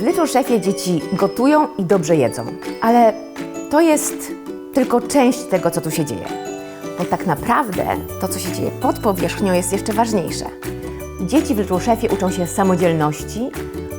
Little Chefie dzieci gotują i dobrze jedzą, ale to jest tylko część tego, co tu się dzieje. Bo tak naprawdę to, co się dzieje pod powierzchnią, jest jeszcze ważniejsze. Dzieci w Little Chefie uczą się samodzielności,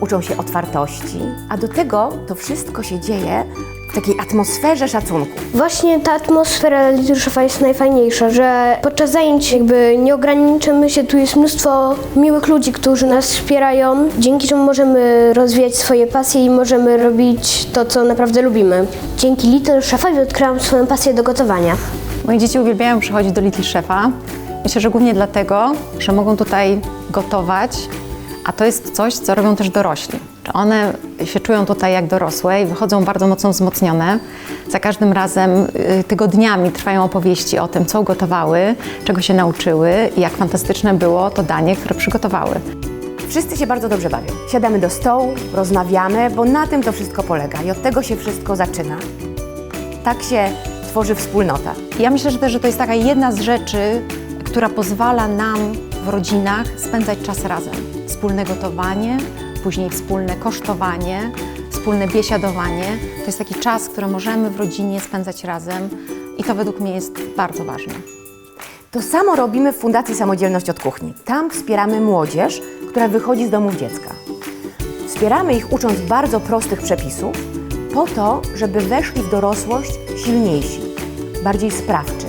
uczą się otwartości, a do tego to wszystko się dzieje w takiej atmosferze szacunku. Właśnie ta atmosfera Litruszowa jest najfajniejsza, że podczas zajęć jakby nie ograniczymy się, tu jest mnóstwo miłych ludzi, którzy nas wspierają, dzięki czemu możemy rozwijać swoje pasje i możemy robić to, co naprawdę lubimy. Dzięki Little Szefowi odkryłam swoją pasję do gotowania. Moje dzieci uwielbiają przychodzić do Little Chefa. Myślę, że głównie dlatego, że mogą tutaj gotować, a to jest coś, co robią też dorośli. One się czują tutaj jak dorosłe i wychodzą bardzo mocno wzmocnione. Za każdym razem y, tygodniami trwają opowieści o tym, co ugotowały, czego się nauczyły i jak fantastyczne było to danie, które przygotowały. Wszyscy się bardzo dobrze bawią. Siadamy do stołu, rozmawiamy, bo na tym to wszystko polega i od tego się wszystko zaczyna. Tak się tworzy wspólnota. Ja myślę, że też że to jest taka jedna z rzeczy, która pozwala nam w rodzinach spędzać czas razem. Wspólne gotowanie, później wspólne kosztowanie, wspólne biesiadowanie. To jest taki czas, który możemy w rodzinie spędzać razem i to według mnie jest bardzo ważne. To samo robimy w Fundacji Samodzielność od Kuchni. Tam wspieramy młodzież, która wychodzi z domów dziecka. Wspieramy ich ucząc bardzo prostych przepisów, po to, żeby weszli w dorosłość silniejsi, bardziej sprawczy,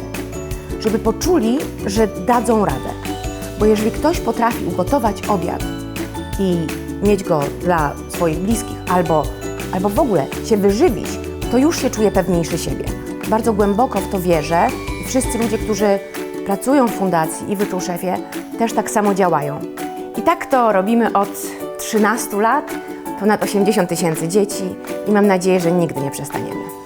żeby poczuli, że dadzą radę. Bo jeżeli ktoś potrafi ugotować obiad i mieć go dla swoich bliskich, albo, albo w ogóle się wyżywić, to już się czuje pewniejszy siebie. Bardzo głęboko w to wierzę i wszyscy ludzie, którzy pracują w fundacji i w Little Chefie, też tak samo działają. I tak to robimy od 13 lat, ponad 80 tysięcy dzieci i mam nadzieję, że nigdy nie przestaniemy.